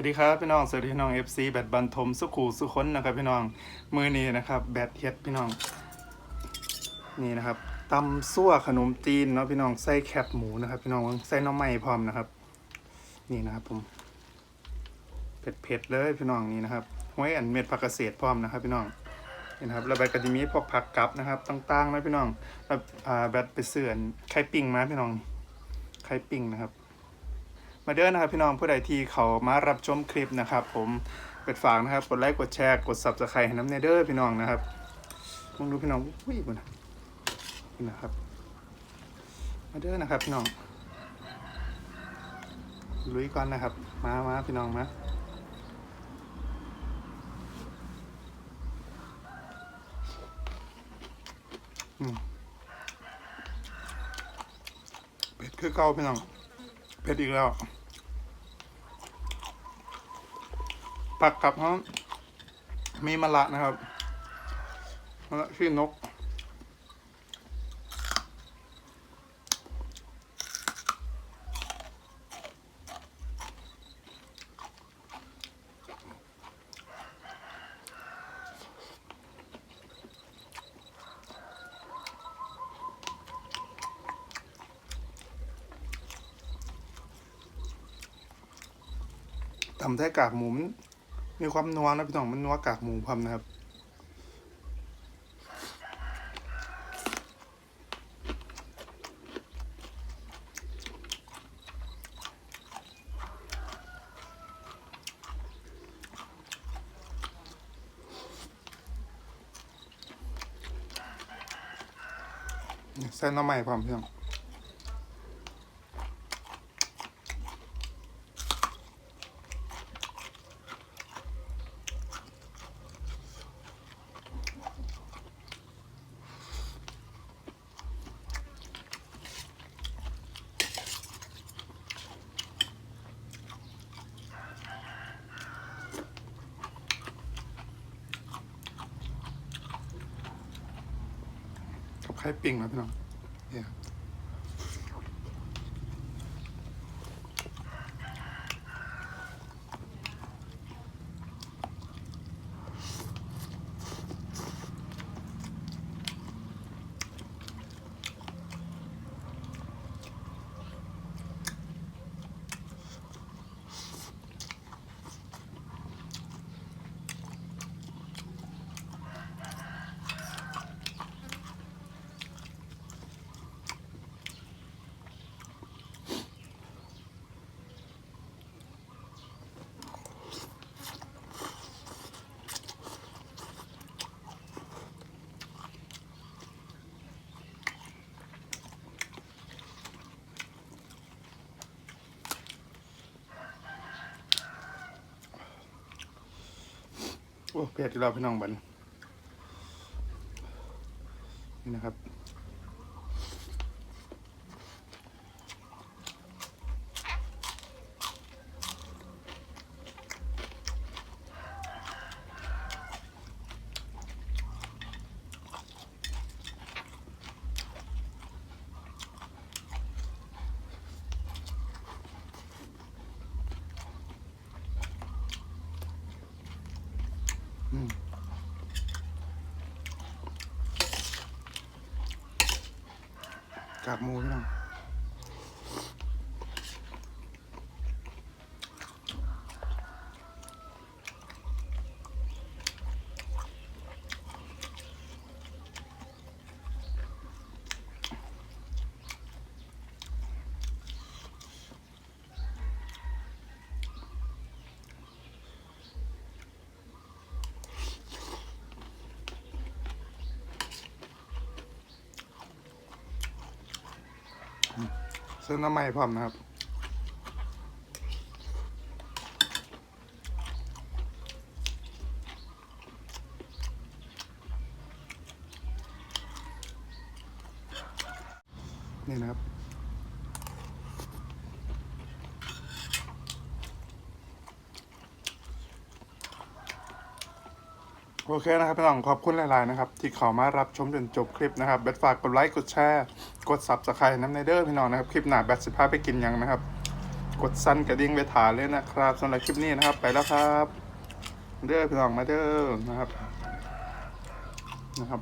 สวัสดีครับพี่น้องสวัสดีพี่น้อง FC แบตบันทมสุขูสุค้นนะครับพี่น้องมือนี้นะครับแบตเฮ็ดพี่น้อง นี่นะครับตำซั่วขนมจีนเนาะพี่น้องใส่แคบหมูนะครับ พี่น้องใส่น้ำไม้พร้อมนะครับ นี่นะครับผมเผ็ดๆเลยพี่น้องนี่นะครับห้วยอันเม็ดผักเกษตรพร้อมนะครับ พี่น้องนี่นะครับแล้วแบตก็จะมีพวกผักกับนะครับต่างๆนะพี่น้องแล้วอ่าแบตไปเสื่อนไข่ปิ้งมาพี่น้องไข่ปิ้งนะครับ มาเด้อนะครับพี่น้องผู้ใดที่เขามารับชมคลิปนะครับ ผมเปิดฝากนะครับกดไลค์กดแชร์กด subscribe ให้น้ำเนเด้อพี่น้องนะครับมองดูพี่น้องอุ้ยบุญนะนี่นะครับ มาเด้อนะครับพี่น้องลุยก่อนนะครับ มามาพี่น้องมาเผ็ดคือเก่าพี่น้อง เผ็ดอีกแล้ว ผักกับเขามีมะละนะครับมะละชื่อนก ตำแท้กากหมูมันมีความนัวนะพี่น้องมันนัวกากหมูพร้อมนะครับใส่น้ำใหม่พร้อมพี่น้อง ไข่ปิ้งนะพี่น้องเนี่ย โอ้เปียดที่เราพี่น้องบันนี่นะครับ กากหมูพี่น้อง เส้นน้ำใหม่พร้อมนะครับนี่นะครับ โอเคนะครับพี่น้องขอบคุณหลายๆนะครับ ที่เขามารับชมจนจบคลิปนะครับแบทฝากกดไลค์กดแชร์กดซับสไครต์น้ำในเด้อพี่น้องนะครับ คลิปหน้าแบทสิบห้าไปกินยังนะครับ กดสั้นกระดิ่งไปถาเลยนะครับสำหรับคลิปนี้นะครับ ไปแล้วครับ เด้อพี่น้องมาเด้อนะครับนะครับ